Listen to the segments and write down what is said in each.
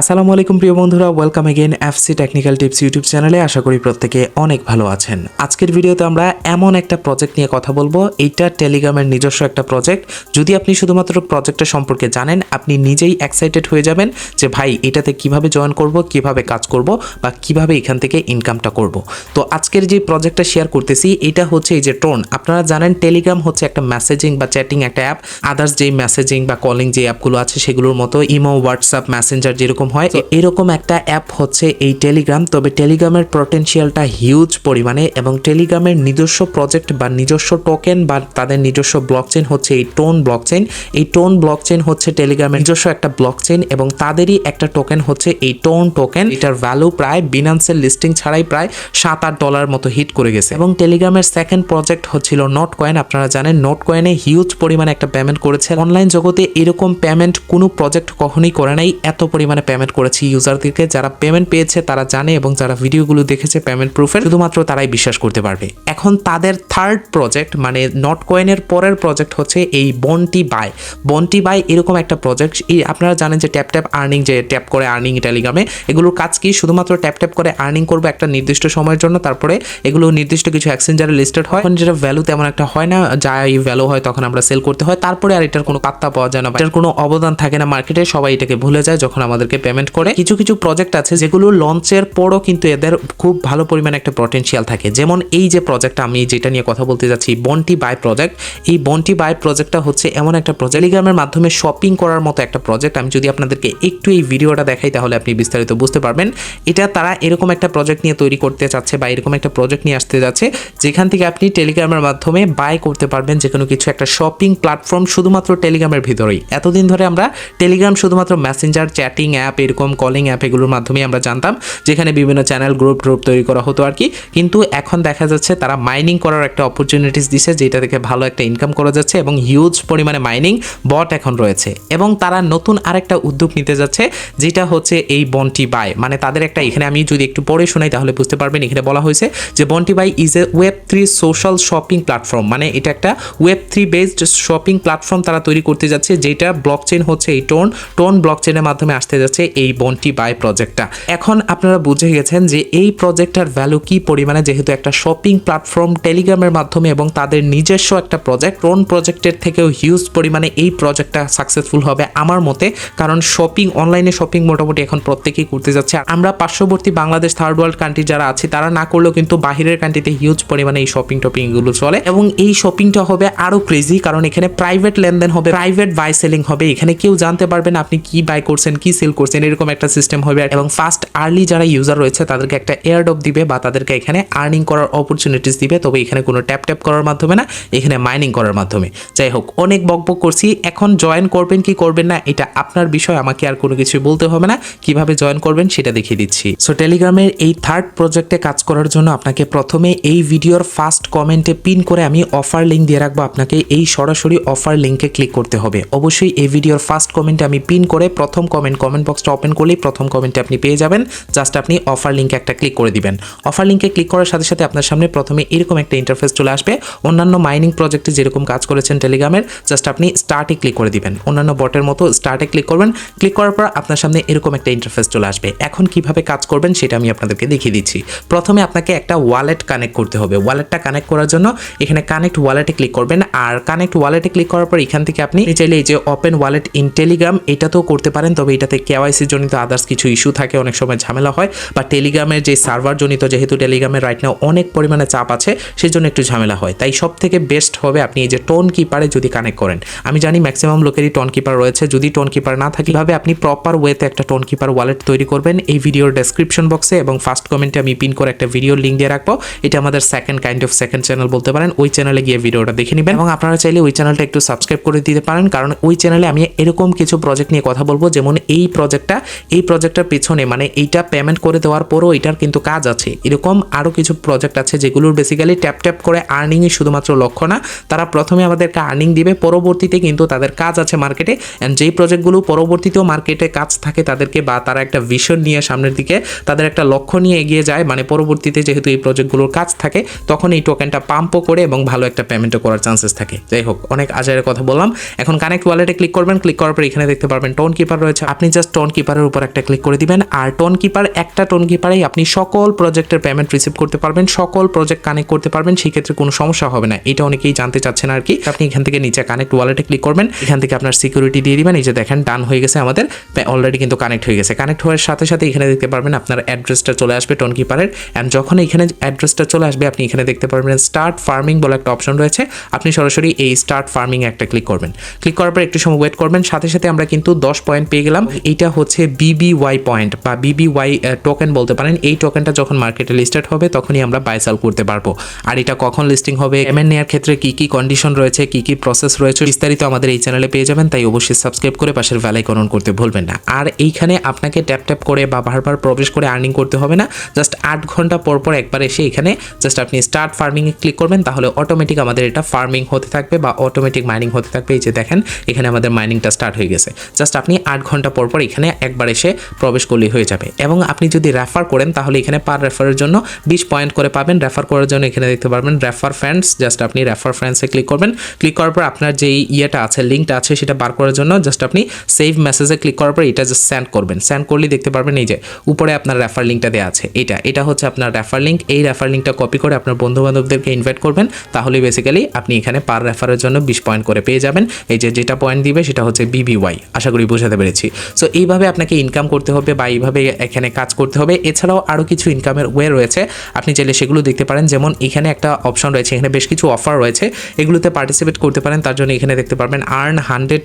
আসসালামু আলাইকুম প্রিয় বন্ধুরা welcome again FC technical tips YouTube চ্যানেলে আশা করি প্রত্যেকে অনেক ভালো আছেন। আজকের ভিডিওতে আমরা এমন একটা প্রজেক্ট নিয়ে কথা বলব। এইটা টেলিগ্রামের নিজস্ব একটা প্রজেক্ট যদি আপনি শুধুমাত্র প্রজেক্টটা সম্পর্কে জানেন, আপনি নিজেই এক্সাইটেড হয়ে যাবেন যে, ভাই, এটাতে কীভাবে জয়েন করব, কীভাবে কাজ করব বা কীভাবে এখান থেকে ইনকামটা করব? তো আজকের যে প্রজেক্টটা শেয়ার করতেছি, এটা হচ্ছে এই যে টোন আপনারা জানেন টেলিগ্রাম হচ্ছে একটা মেসেজিং বা চ্যাটিং একটা অ্যাপ আদার্স যে মেসেজিং বা কলিং যে অ্যাপগুলো আছে, সেগুলোর মতো ইমো হোয়াটসঅ্যাপ মেসেঞ্জার যেরকম হয়। এরকম একটা অ্যাপ হচ্ছে এই টেলিগ্রাম তবে টেলিগ্রামের পটেনশিয়ালটা হিউজ পরিমাণে এবং টেলিগ্রামের নিজস্ব প্রজেক্ট বা নিজস্ব টোকেন বা তাদের নিজস্ব ব্লকচেন হচ্ছে এই টোন ব্লকচেন এই টোন ব্লকচেন হচ্ছে টেলিগ্রামের নিজস্ব একটা ব্লকচেন এবং তাদেরই একটা টোকেন হচ্ছে এই টোন টোকেন এটার ভ্যালু প্রায় বিনান্সের লিস্টিং ছাড়াই প্রায় সাত আট ডলার মতো হিট করে গেছে। এবং টেলিগ্রামের সেকেন্ড প্রজেক্ট হচ্ছিল নোট কয়েন আপনারা জানেন নোট কয়েনে হিউজ পরিমাণে একটা পেমেন্ট করেছে। অনলাইন জগতে এরকম পেমেন্ট কোনো প্রজেক্ট কখনোই করে নাই। এত পরিমাণে পেমেন্ট করেছি ইউজারদেরকে যারা পেমেন্ট পেয়েছে, তারা জানে এবং যারা ভিডিওগুলো দেখেছে পেমেন্ট প্রুফের শুধুমাত্র তারাই বিশ্বাস করতে পারবে। এখন তাদের থার্ড প্রজেক্ট মানে নট কয়েনের পরের প্রজেক্ট হচ্ছে এই বন্টি বাই বন্টি বাই এরকম একটা প্রজেক্ট এই আপনারা জানেন যে ট্যাপ ট্যাপ আর্নিং যে ট্যাপ করে আর্নিং টেলিগ্রামে এগুলোর কাজ কি? শুধুমাত্র ট্যাপ ট্যাপ করে আর্নিং করবে একটা নির্দিষ্ট সময়ের জন্য, তারপরে এগুলো নির্দিষ্ট কিছু এক্সচেঞ্জারে লিস্টেড হয়। যেটা ভ্যালু তেমন একটা হয় না, যা এই ভ্যালু হয় তখন আমরা সেল করতে হয়। তারপরে আর এটার কোনো পাত্তা পাওয়া যায় না এটার কোনো অবদান থাকে না মার্কেটে সবাই এটাকে ভুলে যায় যখন আমাদেরকে পেমেন্ট করে কিছু কিছু প্রজেক্ট আছে যেগুলো লঞ্চের পরও কিন্তু এদের খুব ভালো পরিমাণে একটা পটেনশিয়াল থাকে। যেমন এই যে প্রজেক্ট আমি যেটা নিয়ে কথা বলতে যাচ্ছি বন্টি বাই প্রজেক্ট এই বন্টি বাই প্রজেক্টটা হচ্ছে এমন একটা প্রজেক্ট টেলিগ্রামের মাধ্যমে শপিং করার মতো একটা প্রজেক্ট আমি যদি আপনাদেরকে একটু এই ভিডিওটা দেখাই তাহলে আপনি বিস্তারিত বুঝতে পারবেন। এটা তারা এরকম একটা প্রজেক্ট নিয়ে তৈরি করতে চাচ্ছে বা এরকম একটা প্রজেক্ট নিয়ে আসতে যাচ্ছে, যেখান থেকে আপনি টেলিগ্রামের মাধ্যমে বাই করতে পারবেন যে কোনো কিছু একটা শপিং প্ল্যাটফর্ম শুধুমাত্র টেলিগ্রামের ভিতরেই। এতদিন ধরে আমরা টেলিগ্রাম শুধুমাত্র মেসেঞ্জার চ্যাটিং অ্যাপ এরকম কলিং অ্যাপ এগুলোর মাধ্যমে আমরা জানতাম, যেখানে বিভিন্ন চ্যানেল গ্রুপ গ্রুপ তৈরি করা হতো আর কি। কিন্তু এখন দেখা যাচ্ছে তারা মাইনিং করার একটা অপরচুনিটিস দিছে, যেটা থেকে ভালো একটা ইনকাম করা যাচ্ছে এবং হিউজ পরিমাণে মাইনিং বট এখন রয়েছে। এবং তারা নতুন আরেকটা উদ্যোগ নিতে যাচ্ছে, যেটা হচ্ছে এই বন্টি বাই মানে তাদের একটা, এখানে আমি যদি একটু পড়ে শোনাই তাহলে বুঝতে পারবেন, এখানে বলা হয়েছে যে Bounty Bay is a web three social shopping platform মানে এটা একটা web three based shopping platform তারা তৈরি করতে যাচ্ছে, যেটা ব্লকচেন হচ্ছে এই টোন টোন ব্লক ব্লকচেনের মাধ্যমে আসতে যাচ্ছে। এই বন্টি বাই প্রজেক্টটা। এখন আপনারা বুঝে গেছেন যে এই প্রজেক্টটার ভ্যালু কি পরিমাণে, যেহেতু একটা শপিং প্ল্যাটফর্ম টেলিগ্রামের মাধ্যমে এবং তাদের নিজস্ব একটা প্রজেক্ট টোন প্রজেক্টের থেকেও হিউজ পরিমাণে এই প্রজেক্টটা সাকসেসফুল হবে আমার মতে। কারণ শপিং অনলাইনে শপিং মোটামুটি এখন প্রত্যেকেই করতে যাচ্ছে। আমরা পার্শ্ববর্তী বাংলাদেশ থার্ড ওয়ার্ল্ড কান্ট্রি যারা আছে, তারা না করলেও কিন্তু বাহিরের কান্ট্রিতে হিউজ পরিমাণে এই শপিং টপিং এগুলো চলে। এবং এই শপিংটা হবে আরও ক্রেজি কারণ এখানে প্রাইভেট লেনদেন হবে প্রাইভেট বাই সেলিং হবে। এখানে কেউ জানতে পারবেন আপনি কি বাই করছেন, কি সেল করছেন এরকম একটা সিস্টেম হবে। এবং ফার্স্ট আর্লি যারা ইউজার রয়েছে, তাদেরকে একটা এয়ারডপ দিবে বা তাদেরকে এখানে আর্নিং করার অপরচুনিটিস দিবে। তবে এখানে কোনো ট্যাপ ট্যাপ করার মাধ্যমে না, এখানে মাইনিং করার মাধ্যমে। যাই হোক, অনেক বকবক করছি। এখন জয়েন করবেন কি করবেন না, এটা আপনার বিষয়। আমাকে আর কোনো কিছু বলতে হবে না। কীভাবে জয়েন করবেন সেটা দেখিয়ে দিচ্ছি। সো টেলিগ্রামের এই থার্ড প্রজেক্টে কাজ করার জন্য আপনাকে প্রথমে এই ভিডিওর ফার্স্ট কমেন্টে পিন করে আমি অফার লিঙ্ক দিয়ে রাখব। আপনাকে এই সরাসরি অফার লিঙ্কে ক্লিক করতে হবে। অবশ্যই এই ভিডিওর ফার্স্ট কমেন্টে আমি পিন করে প্রথম কমেন্ট কমেন্ট বক্সটা ওপেন করলেই প্রথম কমেন্টে আপনি পেয়ে যাবেন। জাস্ট আপনি অফার লিঙ্কে একটা ক্লিক করে দিবেন। অফার লিঙ্কে ক্লিক করার সাথে সাথে আপনার সামনে প্রথমে এরকম একটা ইন্টারফেস চলে আসবে। অন্যান্য মাইনিং প্রজেক্টে যেরকম কাজ করেছেন টেলিগ্রামের জাস্ট আপনি স্টার্টে ক্লিক করে দিবেন। অন্যান্য বটের মতো স্টার্টে ক্লিক করবেন। ক্লিক করার পর আপনার সামনে এরকম একটা ইন্টারফেস চলে আসবে। এখন কীভাবে কাজ করবেন সেটা আমি আপনাদেরকে দেখিয়ে দিচ্ছি। প্রথমে আপনাকে একটা ওয়ালেট কানেক্ট করতে হবে। ওয়ালেটটা কানেক্ট করার জন্য এখানে কানেক্ট ওয়ালেটে ক্লিক করবেন। আর কানেক্ট ওয়ালেটে ক্লিক করার পর এখান থেকে আপনি চাইলে এই যে ওপেন ওয়ালেট ইন টেলিগ্রাম এটাতেও করতে পারেন। তবে এটাতে কেওয়াইসি আদার্স কিছু ইস্যু থাকে, অনেক সময় ঝামেলা হয় বা টেলিগ্রামের যে সার্ভার জনিত যেহেতু টেলিগ্রামের রাইট নাও অনেক পরিমাণে চাপ আছে সেই জন্য একটু ঝামেলা হয়। তাই সব থেকে বেস্ট হবে আপনি এই যে টোন কিপারে যদি কানেক্ট করেন। আমি জানি ম্যাক্সিমাম লোকেরই টোন কিপার রয়েছে, যদি টোন কিপার না থাকে ভাবে আপনি প্রপার ওয়েতে একটা টোন কিপার ওয়ালেট তৈরি করবেন, এই ভিডিওর ডেসক্রিপশন বক্সে এবং ফার্স্ট কমেন্টে আমি পিন করে একটা ভিডিও লিঙ্ক দিয়ে রাখব। এটা আমাদের second kind of second channel বলতে পারেন, ওই চ্যানেলে গিয়ে ভিডিওটা দেখে নেবেন। এবং আপনারা চাইলে ওই চ্যানেলটা একটু সাবস্ক্রাইব করে দিতে পারেন, কারণ ওই চ্যানেলে আমি এরকম কিছু প্রজেক্ট নিয়ে কথা বলব, যেমন এই প্রজেক্টটা এই প্রজেক্টটার পিছনে মানে এইটা পেমেন্ট করে দেওয়ার পরও এটার কিন্তু কাজ আছে। এরকম আরও কিছু প্রজেক্ট আছে যেগুলোর বেসিক্যালি ট্যাপ ট্যাপ করে আর্নিংই শুধুমাত্র লক্ষ্য না, তারা প্রথমে আমাদেরকে আর্নিং দিবে, পরবর্তীতে কিন্তু তাদের কাজ আছে মার্কেটে অ্যান্ড যেই প্রজেক্টগুলো পরবর্তীতেও মার্কেটে কাজ থাকে তাদেরকে বা তারা একটা ভিশন নিয়ে সামনের দিকে তাদের একটা লক্ষ্য নিয়ে এগিয়ে যায় মানে পরবর্তীতে যেহেতু এই প্রজেক্টগুলোর কাজ থাকে, তখন এই টোকেনটা পাম্পও করে এবং ভালো একটা পেমেন্টও করার চান্সেস থাকে। যাই হোক, অনেক আজারের কথা বললাম। এখন কানেক্ট ওয়ালেটে ক্লিক করবেন ক্লিক করার পর এখানে দেখতে পারবেন টোন কিপার রয়েছে। আপনি জাস্ট টোন কিপারের উপর একটা ক্লিক করে দিবেন। আর টোন কিপার একটা টোন কিপারেই আপনি সকল প্রজেক্টের পেমেন্ট রিসিভ করতে পারবেন, সকল প্রজেক্ট কানেক্ট করতে পারবেন সেই ক্ষেত্রে কোনো সমস্যা হবে না। এটা অনেকেই জানতে চাচ্ছেন আর কি। আপনি এখান থেকে নিচে কানেক্ট ওয়ালেটে ক্লিক করবেন। এখান থেকে আপনার সিকিউরিটি দিয়ে দিবেন। এই যে দেখেন ডান হয়ে গেছে আমাদের। অলরেডি কিন্তু কানেক্ট হয়ে গেছে। কানেক্ট হওয়ার সাথে সাথে এখানে দেখতে পারবেন আপনার অ্যাড্রেসটা চলে আসবে টোন কিপারের অ্যান্ড যখন এখানে অ্যাড্রেসটা চলে আসবে, আপনি এখানে দেখতে পারবেন স্টার্ট ফার্মিং বলে একটা অপশন রয়েছে। আপনি সরাসরি এই স্টার্ট ফার্মিং একটা ক্লিক করবেন। ক্লিক করার পর একটু সময় ওয়েট করবেন। সাথে সাথে আমরা কিন্তু দশ পয়েন্ট পেয়ে গেলাম। এইটা হচ্ছে বিবিওয়াই পয়েন্ট বা বিবিওয়াই টোকেন বলতে পারেন, এই টোকেনটা যখন মার্কেটে লিস্টেড হবে, তখনই আমরা বাই সেল করতে পারব। আর এটা কখন লিস্টিং হবে পেমেন্ট নেওয়ার ক্ষেত্রে কি কি কন্ডিশন রয়েছে, কি কি প্রসেস রয়েছে, বিস্তারিত আমাদের এই চ্যানেলে পেয়ে যাবেন, তাই অবশ্যই সাবস্ক্রাইব করে পাশের ভ্যালাইকন অন করতে ভুলবেন না। আর এইখানে আপনাকে ট্যাপ ট্যাপ করে বা বারবার প্রবেশ করে আর্নিং করতে হবে না জাস্ট আট ঘণ্টা পর পর একবার এসে এখানে জাস্ট আপনি স্টার্ট ফার্মিংয়ে ক্লিক করবেন, তাহলে অটোমেটিক আমাদের এটা ফার্মিং হতে থাকবে বা অটোমেটিক মাইনিং হতে থাকবে। এই যে দেখেন, এখানে আমাদের মাইনিংটা স্টার্ট হয়ে গেছে। জাস্ট আপনি আট ঘণ্টা পর পর এখানে একবার এসে প্রবেশ করলেই হয়ে যাবে। এবং আপনি যদি রেফার করেন, তাহলে এখানে পার রেফারের জন্য বিশ পয়েন্ট করে পাবেন। রেফার করার জন্য এখানে দেখতে পারবেন রেফার ফ্রেন্ডস জাস্ট আপনি রেফার ফ্রেন্ডসে ক্লিক করবেন। ক্লিক করার পর আপনার যেই ইয়েটা আছে লিঙ্কটা আছে, সেটা বার করার জন্য জাস্ট আপনি সেভ মেসেজে ক্লিক করার পর এটা জাস্ট সেন্ড করবেন। সেন্ড করলেই দেখতে পারবেন এই যে উপরে আপনার রেফার লিঙ্কটা দেওয়া আছে, এটা। এটা হচ্ছে আপনার রেফার লিঙ্ক এই রেফার লিঙ্কটা কপি করে আপনার বন্ধু বান্ধবদেরকে ইনভাইট করবেন। তাহলে বেসিক্যালি আপনি এখানে পার রেফারের জন্য বিশ পয়েন্ট করে পেয়ে যাবেন। এই যে যেটা পয়েন্ট দিবে, সেটা হচ্ছে বিবিওয়াই আশা করি বোঝাতে পেরেছি। সো এইভাবে আপনাকে ইনকাম করতে হবে বা এইভাবে এখানে কাজ করতে হবে। এছাড়াও আরও কিছু ইনকামের ওয়ে রয়েছে। আপনি চাইলে সেগুলো দেখতে পারেন। যেমন এখানে একটা অপশন রয়েছে, এখানে বেশ কিছু অফার রয়েছে। এগুলোতে পার্টিসিপেট করতে পারেন, তার জন্য এখানে দেখতে পারবেন earn hundred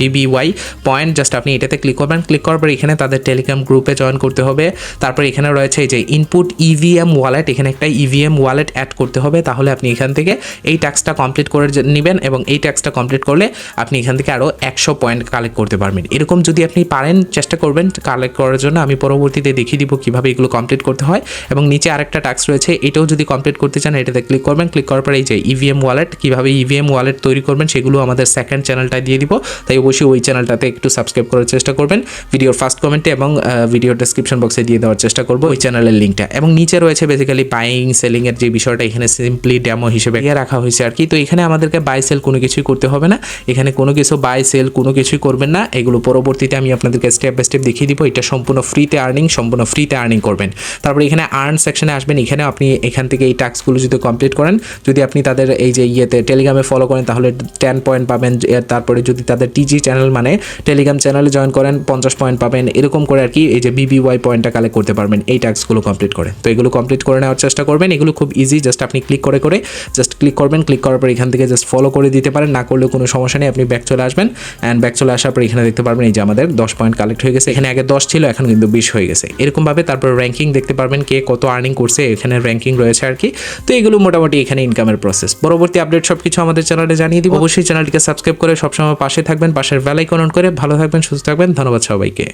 BBY point just আপনি এটাতে ক্লিক করবেন। ক্লিক করার পর এখানে তাদের টেলিগ্রাম গ্রুপে জয়েন করতে হবে। তারপর এখানে রয়েছে যে ইনপুট ইভিএম ওয়ালেট এখানে একটা ইভিএম ওয়ালেট অ্যাড করতে হবে। তাহলে আপনি এখান থেকে এই ট্যাক্সটা কমপ্লিট করে নেবেন এবং এই ট্যাক্সটা কমপ্লিট করলে আপনি এখান থেকে আরও একশো পয়েন্ট কালেক্ট করতে পারবেন। এরকম যদি আপনি পারেন চেষ্টা করবেন কালেক্ট করার জন্য। আমি পরবর্তীতে দেখিয়ে দিব কীভাবে এগুলো কমপ্লিট করতে হয়। এবং নিচে আরেকটা টাস্ক রয়েছে, এটাও যদি কমপ্লিট করতে চান, এটাতে ক্লিক করবেন। ক্লিক করার পর এই যে ইভিএম ওয়ালেট কীভাবে ইভিএম ওয়ালেট তৈরি করবেন, সেগুলো আমাদের সেকেন্ড চ্যানেলটায় দিয়ে দিব। তাই অবশ্যই ওই চ্যানেলটাতে একটু সাবস্ক্রাইব করার চেষ্টা করবেন। ভিডিওর ফার্স্ট কমেন্টে এবং ভিডিও ডেসক্রিপশন বক্সে দিয়ে দেওয়ার চেষ্টা করব ওই চ্যানেলের লিঙ্কটা এবং নিচে রয়েছে বেসিক্যালি বাইং সেলিংয়ের যে বিষয়টা, এখানে সিম্পলি ডেমো হিসেবে দিয়ে রাখা হয়েছে আর কি। তো এখানে আমাদেরকে বাই সেল কোনো কিছুই করতে হবে না। এখানে কোনো কিছু বাই সেল কোনো কিছুই করবেন না। এগুলো পরবর্তীতে আমি আপনাদেরকে স্টেপ বাই স্টেপ দেখিয়ে দিব। এটা সম্পূর্ণ ফ্রিতে আর্নিং সম্পূর্ণ ফ্রিতে আর্নিং করবেন। তারপরে এখানে আর্ন সেকশনে আসবেন। এখানে আপনি এখান থেকে এই টাস্কগুলো যদি কমপ্লিট করেন, যদি আপনি তাদের এই যে ইয়েতে টেলিগ্রামে ফলো করেন, তাহলে টেন পয়েন্ট পাবেন। তারপরে যদি তাদের টিজি চ্যানেল মানে টেলিগ্রাম চ্যানেলে জয়েন করেন, পঞ্চাশ পয়েন্ট পাবেন। এরকম করে আর কি এই যে বিবিওয়াই পয়েন্টটা কালেক্ট করতে পারবেন এই টাস্কগুলো কমপ্লিট করে। তো এগুলো কমপ্লিট করে নেওয়ার চেষ্টা করবেন। এগুলো খুব ইজি জাস্ট আপনি ক্লিক করে করে জাস্ট ক্লিক করবেন। ক্লিক করার পর এখান থেকে জাস্ট ফলো করে দিতে পারেন। না করলেও কোনো সমস্যা নেই, আপনি ব্যাক চলে আসবেন। অ্যান্ড ব্যাক চলে আসার পর এখানে দেখতে পারবেন এই যে আমাদের দশ পয়েন্ট কালেক্ট হয়ে গেছে, এখানে আগে দশ ছিল, এখন কিন্তু বিশ হয়ে গেছে। এরকমভাবে তারপর র্যাঙ্কিং দেখতে পারবেন কে কত আর্নিং করছে, এখানে র্যাঙ্কিং রয়েছে আর কি। তো এগুলো মোটামুটি এখানে ইনকামের প্রসেস পরবর্তী আপডেট সব কিছু আমাদের চ্যানেলে জানিয়ে দিব। অবশ্যই চ্যানেলটিকে সাবস্ক্রাইব করে সবসময় পাশে থাকবেন, পাশের বেলাইকন অন করে ভালো থাকবেন, সুস্থ থাকবেন, ধন্যবাদ সবাইকে।